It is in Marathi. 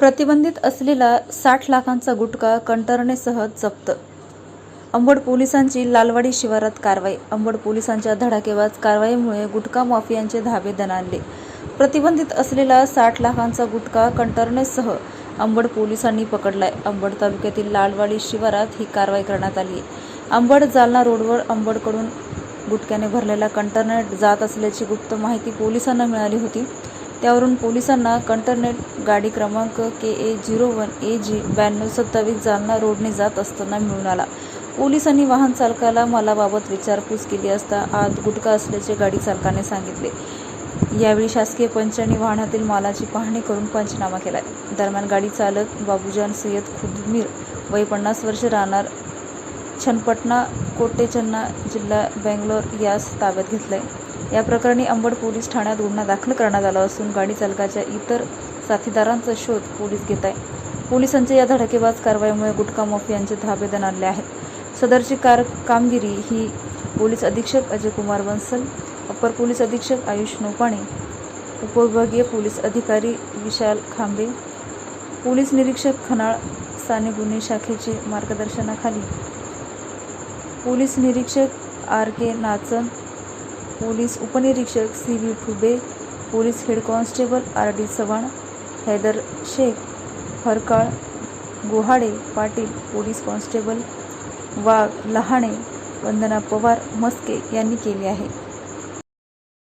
प्रतिबंधित असलेला साठ लाखांचा गुटखा कंटरनेसह जप्त. अंबड पोलिसांची लालवाडी शिवारात कारवाई. अंबड पोलिसांच्या धडाकेबाज कारवाईमुळे गुटखा माफियांचे धाबे दणाणले. प्रतिबंधित असलेला साठ लाखांचा गुटखा कंटरनेसह अंबड पोलिसांनी पकडलाय. अंबड तालुक्यातील लालवाडी शिवारात ही कारवाई करण्यात आली. आहे अंबड जालना रोडवर अंबडकडून गुटख्याने भरलेला कंटरनेट जात असल्याची गुप्त माहिती पोलिसांना मिळाली होती. त्यावरून पोलिसांना कंटरनेट गाडी क्रमांक के ए झिरो वन ए जी ब्याण्णव सत्तावीस जालना रोडने जात असताना मिळून आला. पोलिसांनी वाहन चालकाला मालाबाबत विचारपूस केली असता आत गुटखा असल्याचे गाडी चालकाने सांगितले. यावेळी शासकीय पंचांनी वाहनातील मालाची पाहणी करून पंचनामा केला. दरम्यान गाडी चालक बाबूजान सय्यद खुदमीर वय पन्नास वर्ष राहणार छनपटना कोटेचन्ना जिल्हा बेंगलोर यास ताब्यात घेतलंय. या प्रकरणी अंबड पोलीस ठाण्यात गुन्हा दाखल करण्यात आला असून गाडी चालकाच्या इतर साथीदारांचा शोध पोलीस घेत आहे पोलिसांच्या या धडकेबाज कारवाईमुळे गुटखा माफियांचे धाबे आणले आहेत. सदरची कार कामगिरी ही पोलीस अधीक्षक अजय कुमार बन्सल अप्पर पोलीस अधीक्षक आयुष नौपाणे उपविभागीय पोलीस अधिकारी विशाल खांबे पोलीस निरीक्षक खनाळ साने गुन्हे शाखेचे मार्गदर्शनाखाली पोलीस निरीक्षक आर के नाचन पोलीस उपनिरीक्षक C V Thube police head constable R D Chavan Haidar Shaikh Pharkal Guhade Patil police constable Wagh Lahane Vandana Pawar Maske यांनी केली आहे.